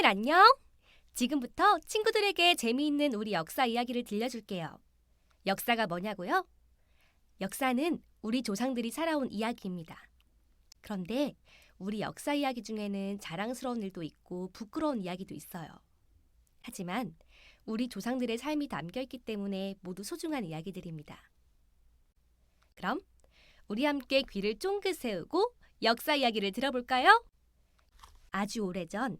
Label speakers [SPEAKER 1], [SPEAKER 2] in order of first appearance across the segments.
[SPEAKER 1] 친구들 안녕. 지금부터 친구들에게 재미있는 우리 역사 이야기를 들려줄게요. 역사가 뭐냐고요? 역사는 우리 조상들이 살아온 이야기입니다. 그런데 우리 역사 이야기 중에는 자랑스러운 일도 있고 부끄러운 이야기도 있어요. 하지만 우리 조상들의 삶이 담겨 있기 때문에 모두 소중한 이야기들입니다. 그럼 우리 함께 귀를 쫑긋 세우고 역사 이야기를 들어볼까요? 아주 오래전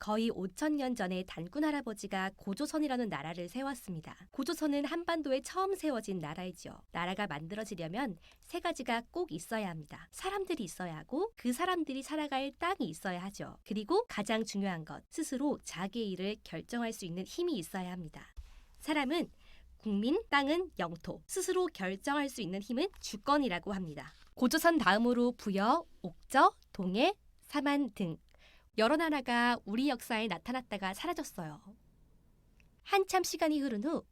[SPEAKER 1] 거의 5천 년 전에 단군 할아버지가 고조선이라는 나라를 세웠습니다. 고조선은 한반도에 처음 세워진 나라이죠. 나라가 만들어지려면 세 가지가 꼭 있어야 합니다. 사람들이 있어야 하고 그 사람들이 살아갈 땅이 있어야 하죠. 그리고 가장 중요한 것, 스스로 자기의 일을 결정할 수 있는 힘이 있어야 합니다. 사람은 국민, 땅은 영토, 스스로 결정할 수 있는 힘은 주권이라고 합니다. 고조선 다음으로 부여, 옥저, 동해, 사만 등 여러 나라가 우리 역사에 나타났다가 사라졌어요. 한참 시간이 흐른 후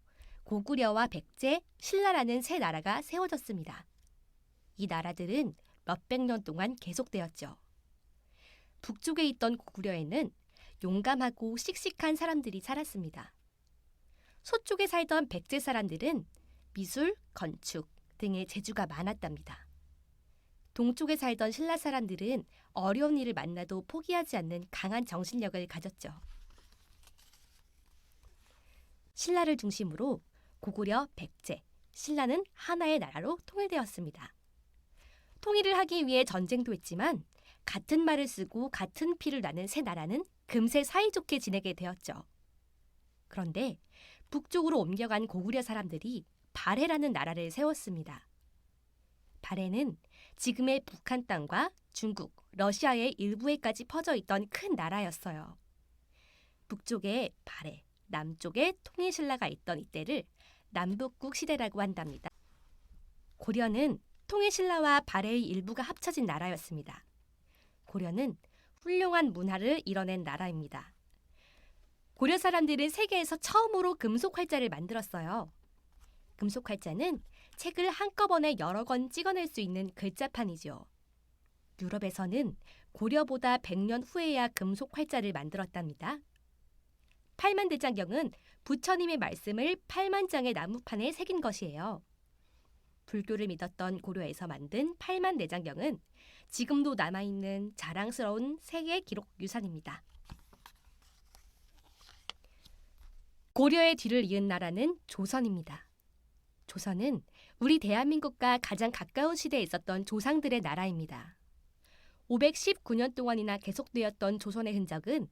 [SPEAKER 1] 고구려와 백제, 신라라는 세 나라가 세워졌습니다. 이 나라들은 몇백 년 동안 계속되었죠. 북쪽에 있던 고구려에는 용감하고 씩씩한 사람들이 살았습니다. 서쪽에 살던 백제 사람들은 미술, 건축 등의 재주가 많았답니다. 동쪽에 살던 신라 사람들은 어려운 일을 만나도 포기하지 않는 강한 정신력을 가졌죠. 신라를 중심으로 고구려, 백제, 신라는 하나의 나라로 통일되었습니다. 통일을 하기 위해 전쟁도 했지만 같은 말을 쓰고 같은 피를 나는 세 나라는 금세 사이좋게 지내게 되었죠. 그런데 북쪽으로 옮겨간 고구려 사람들이 발해라는 나라를 세웠습니다. 발해는 지금의 북한 땅과 중국, 러시아의 일부에까지 퍼져 있던 큰 나라였어요. 북쪽에 발해, 남쪽에 통일신라가 있던 이때를 남북국 시대라고 한답니다. 고려는 통일신라와 발해의 일부가 합쳐진 나라였습니다. 고려는 훌륭한 문화를 이뤄낸 나라입니다. 고려 사람들은 세계에서 처음으로 금속 활자를 만들었어요. 금속 활자는 책을 한꺼번에 여러 권 찍어낼 수 있는 글자판이죠. 유럽에서는 고려보다 100년 후에야 금속 활자를 만들었답니다. 팔만대장경은 부처님의 말씀을 8만 장의 나무판에 새긴 것이에요. 불교를 믿었던 고려에서 만든 팔만대장경은 지금도 남아있는 자랑스러운 세계 기록 유산입니다. 고려의 뒤를 이은 나라는 조선입니다. 조선은 우리 대한민국과 가장 가까운 시대에 있었던 조상들의 나라입니다. 519년 동안이나 계속되었던 조선의 흔적은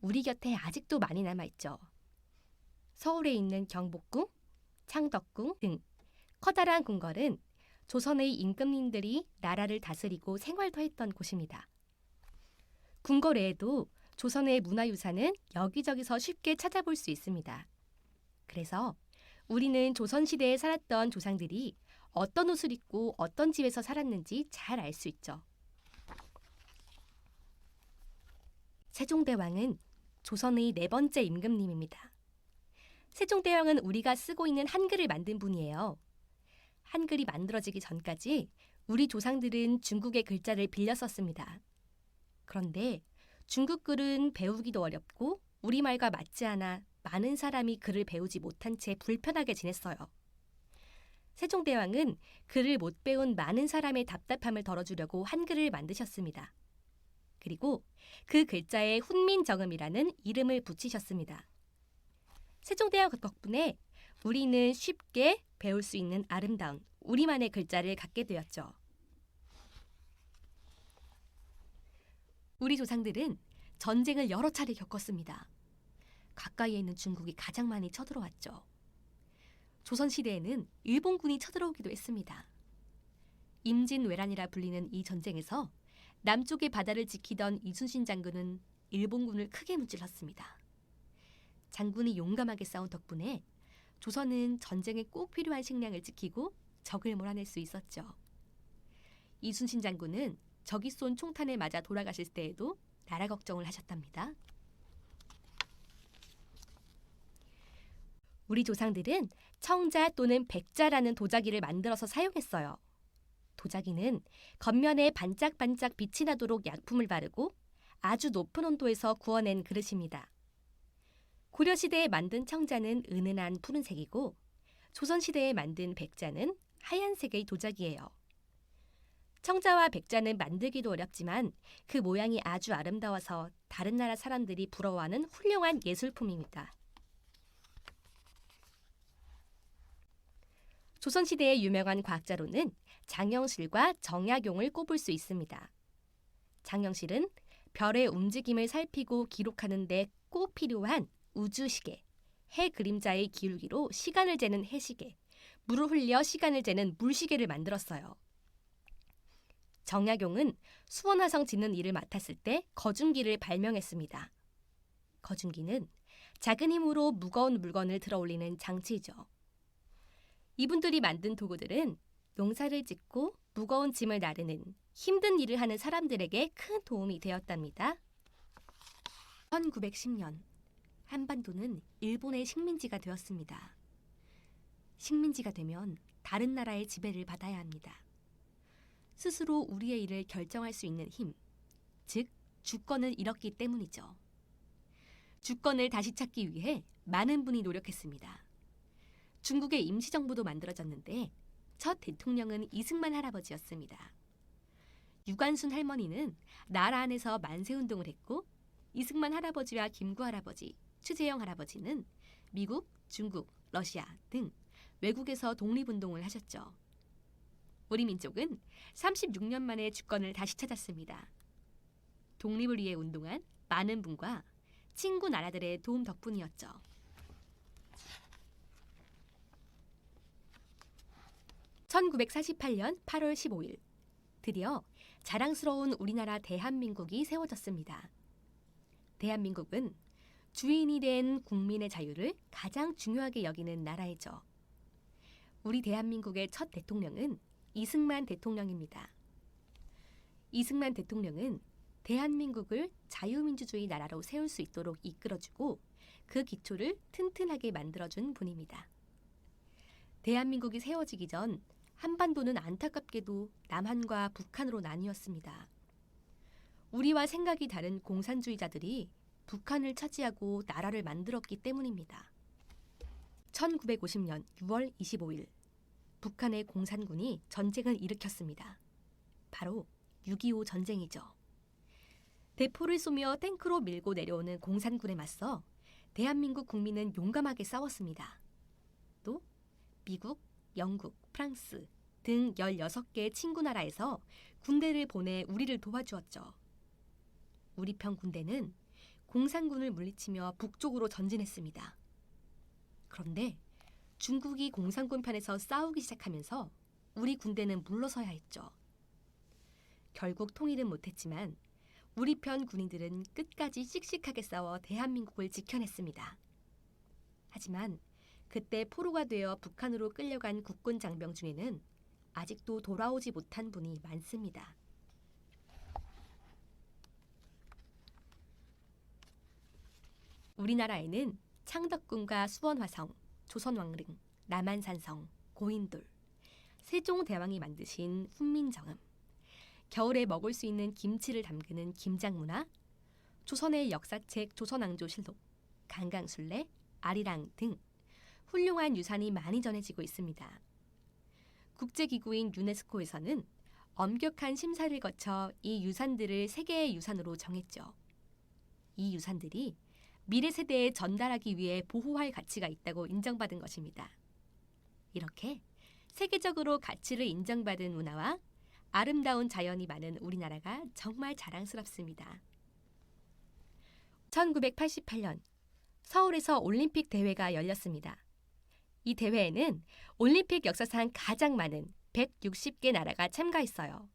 [SPEAKER 1] 우리 곁에 아직도 많이 남아있죠. 서울에 있는 경복궁, 창덕궁 등 커다란 궁궐은 조선의 임금님들이 나라를 다스리고 생활도 했던 곳입니다. 궁궐 외에도 조선의 문화유산은 여기저기서 쉽게 찾아볼 수 있습니다. 그래서 우리는 조선시대에 살았던 조상들이 어떤 옷을 입고 어떤 집에서 살았는지 잘 알 수 있죠. 세종대왕은 조선의 네 번째 임금님입니다. 세종대왕은 우리가 쓰고 있는 한글을 만든 분이에요. 한글이 만들어지기 전까지 우리 조상들은 중국의 글자를 빌려 썼습니다. 그런데 중국 글은 배우기도 어렵고 우리말과 맞지 않아 많은 사람이 글을 배우지 못한 채 불편하게 지냈어요. 세종대왕은 글을 못 배운 많은 사람의 답답함을 덜어주려고 한글을 만드셨습니다. 그리고 그 글자에 훈민정음이라는 이름을 붙이셨습니다. 세종대왕 덕분에 우리는 쉽게 배울 수 있는 아름다운 우리만의 글자를 갖게 되었죠. 우리 조상들은 전쟁을 여러 차례 겪었습니다. 가까이에 있는 중국이 가장 많이 쳐들어왔죠. 조선시대에는 일본군이 쳐들어오기도 했습니다. 임진왜란이라 불리는 이 전쟁에서 남쪽의 바다를 지키던 이순신 장군은 일본군을 크게 무찔렀습니다. 장군이 용감하게 싸운 덕분에 조선은 전쟁에 꼭 필요한 식량을 지키고 적을 몰아낼 수 있었죠. 이순신 장군은 적이 쏜 총탄에 맞아 돌아가실 때에도 나라 걱정을 하셨답니다. 우리 조상들은 청자 또는 백자라는 도자기를 만들어서 사용했어요. 도자기는 겉면에 반짝반짝 빛이 나도록 약품을 바르고 아주 높은 온도에서 구워낸 그릇입니다. 고려 시대에 만든 청자는 은은한 푸른색이고 조선 시대에 만든 백자는 하얀색의 도자기예요. 청자와 백자는 만들기도 어렵지만 그 모양이 아주 아름다워서 다른 나라 사람들이 부러워하는 훌륭한 예술품입니다. 조선 시대의 유명한 과학자로는 장영실과 정약용을 꼽을 수 있습니다. 장영실은 별의 움직임을 살피고 기록하는 데 꼭 필요한 우주시계, 해 그림자의 기울기로 시간을 재는 해시계, 물을 흘려 시간을 재는 물시계를 만들었어요. 정약용은 수원화성 짓는 일을 맡았을 때 거중기를 발명했습니다. 거중기는 작은 힘으로 무거운 물건을 들어 올리는 장치이죠. 이분들이 만든 도구들은 농사를 짓고 무거운 짐을 나르는 힘든 일을 하는 사람들에게 큰 도움이 되었답니다. 1910년 한반도는 일본의 식민지가 되었습니다. 식민지가 되면 다른 나라의 지배를 받아야 합니다. 스스로 우리의 일을 결정할 수 있는 힘, 즉 주권을 잃었기 때문이죠. 주권을 다시 찾기 위해 많은 분이 노력했습니다. 중국의 임시정부도 만들어졌는데 첫 대통령은 이승만 할아버지였습니다. 유관순 할머니는 나라 안에서 만세운동을 했고 이승만 할아버지와 김구 할아버지, 추재영 할아버지는 미국, 중국, 러시아 등 외국에서 독립운동을 하셨죠. 우리 민족은 36년 만에 주권을 다시 찾았습니다. 독립을 위해 운동한 많은 분과 친구 나라들의 도움 덕분이었죠. (1948년 8월 15일) 드디어 자랑스러운 우리나라 대한민국이 세워졌습니다. 대한민국은 주인이 된 국민의 자유를 가장 중요하게 여기는 나라이죠. 우리 대한민국의 첫 대통령은 이승만 대통령입니다. 이승만 대통령은 대한민국을 자유민주주의 나라로 세울 수 있도록 이끌어주고 그 기초를 튼튼하게 만들어준 분입니다. 대한민국이 세워지기 전 한반도는 안타깝게도 남한과 북한으로 나뉘었습니다. 우리와 생각이 다른 공산주의자들이 북한을 차지하고 나라를 만들었기 때문입니다. 1950년 6월 25일 북한의 공산군이 전쟁을 일으켰습니다. 바로 6.25 전쟁이죠. 대포를 쏘며 탱크로 밀고 내려오는 공산군에 맞서 대한민국 국민은 용감하게 싸웠습니다. 또 미국, 영국, 프랑스 등 16개 친구 나라에서 군대를 보내 우리를 도와주었죠. 우리 편 군대는 공산군을 물리치며 북쪽으로 전진했습니다. 그런데 중국이 공산군 편에서 싸우기 시작하면서 우리 군대는 물러서야 했죠. 결국 통일은 못했지만 우리 편 군인들은 끝까지 씩씩하게 싸워 대한민국을 지켜냈습니다. 하지만 그때 포로가 되어 북한으로 끌려간 국군 장병 중에는 아직도 돌아오지 못한 분이 많습니다. 우리나라에는 창덕궁과 수원화성, 조선왕릉, 남한산성, 고인돌, 세종대왕이 만드신 훈민정음, 겨울에 먹을 수 있는 김치를 담그는 김장문화, 조선의 역사책 조선왕조실록, 강강술래, 아리랑 등 훌륭한 유산이 많이 전해지고 있습니다. 국제기구인 유네스코에서는 엄격한 심사를 거쳐 이 유산들을 세계의 유산으로 정했죠. 이 유산들이 미래 세대에 전달하기 위해 보호할 가치가 있다고 인정받은 것입니다. 이렇게 세계적으로 가치를 인정받은 문화와 아름다운 자연이 많은 우리나라가 정말 자랑스럽습니다. 1988년 서울에서 올림픽 대회가 열렸습니다. 이 대회에는 올림픽 역사상 가장 많은 160개 나라가 참가했어요.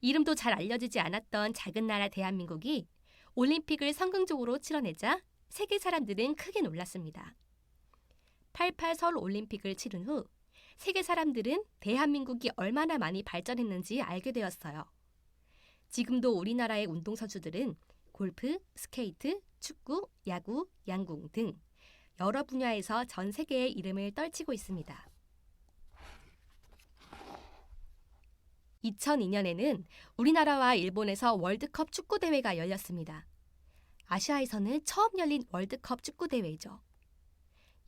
[SPEAKER 1] 이름도 잘 알려지지 않았던 작은 나라 대한민국이 올림픽을 성공적으로 치러내자 세계 사람들은 크게 놀랐습니다. 88 서울 올림픽을 치른 후 세계 사람들은 대한민국이 얼마나 많이 발전했는지 알게 되었어요. 지금도 우리나라의 운동선수들은 골프, 스케이트, 축구, 야구, 양궁 등 여러 분야에서 전 세계의 이름을 떨치고 있습니다. 2002년에는 우리나라와 일본에서 월드컵 축구 대회가 열렸습니다. 아시아에서는 처음 열린 월드컵 축구 대회죠.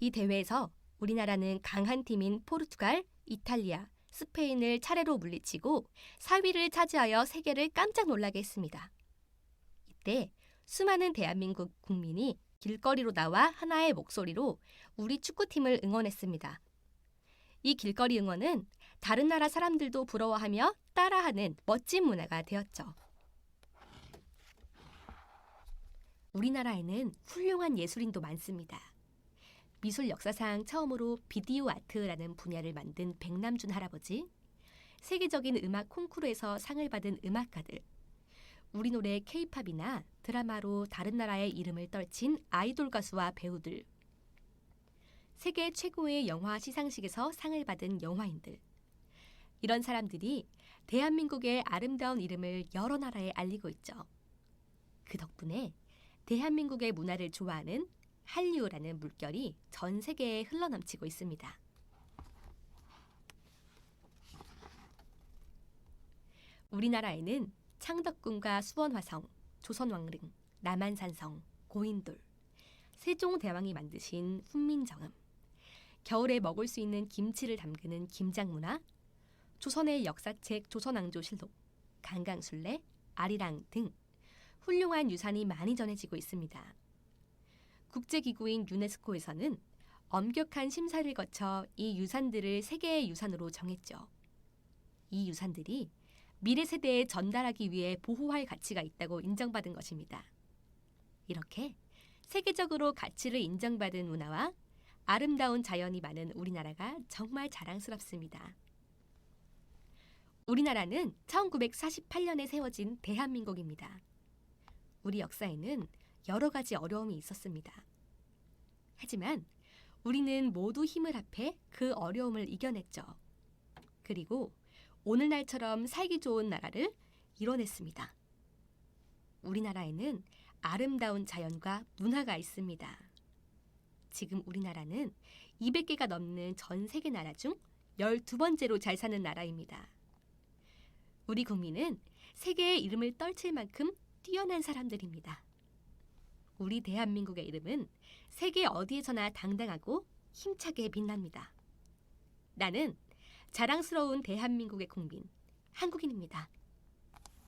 [SPEAKER 1] 이 대회에서 우리나라는 강한 팀인 포르투갈, 이탈리아, 스페인을 차례로 물리치고 4위를 차지하여 세계를 깜짝 놀라게 했습니다. 이때 수많은 대한민국 국민이 길거리로 나와 하나의 목소리로 우리 축구팀을 응원했습니다. 이 길거리 응원은 다른 나라 사람들도 부러워하며 따라하는 멋진 문화가 되었죠. 우리나라에는 훌륭한 예술인도 많습니다. 미술 역사상 처음으로 비디오 아트라는 분야를 만든 백남준 할아버지, 세계적인 음악 콩쿠르에서 상을 받은 음악가들, 우리 노래 케이팝이나 드라마로 다른 나라의 이름을 떨친 아이돌 가수와 배우들, 세계 최고의 영화 시상식에서 상을 받은 영화인들, 이런 사람들이 대한민국의 아름다운 이름을 여러 나라에 알리고 있죠. 그 덕분에 대한민국의 문화를 좋아하는 한류라는 물결이 전 세계에 흘러넘치고 있습니다. 우리나라에는 창덕궁과 수원화성, 조선왕릉, 남한산성, 고인돌, 세종대왕이 만드신 훈민정음, 겨울에 먹을 수 있는 김치를 담그는 김장문화, 조선의 역사책 조선왕조실록, 강강술래, 아리랑 등 훌륭한 유산이 많이 전해지고 있습니다. 국제기구인 유네스코에서는 엄격한 심사를 거쳐 이 유산들을 세계의 유산으로 정했죠. 이 유산들이 미래 세대에 전달하기 위해 보호할 가치가 있다고 인정받은 것입니다. 이렇게 세계적으로 가치를 인정받은 문화와 아름다운 자연이 많은 우리나라가 정말 자랑스럽습니다. 우리나라는 1948년에 세워진 대한민국입니다. 우리 역사에는 여러 가지 어려움이 있었습니다. 하지만 우리는 모두 힘을 합해 그 어려움을 이겨냈죠. 그리고 오늘날처럼 살기 좋은 나라를 이뤄냈습니다. 우리나라에는 아름다운 자연과 문화가 있습니다. 지금 우리나라는 200개가 넘는 전 세계 나라 중 12번째로 잘 사는 나라입니다. 우리 국민은 세계의 이름을 떨칠 만큼 뛰어난 사람들입니다. 우리 대한민국의 이름은 세계 어디에서나 당당하고 힘차게 빛납니다. 나는 자랑스러운 대한민국의 국민, 한국인입니다.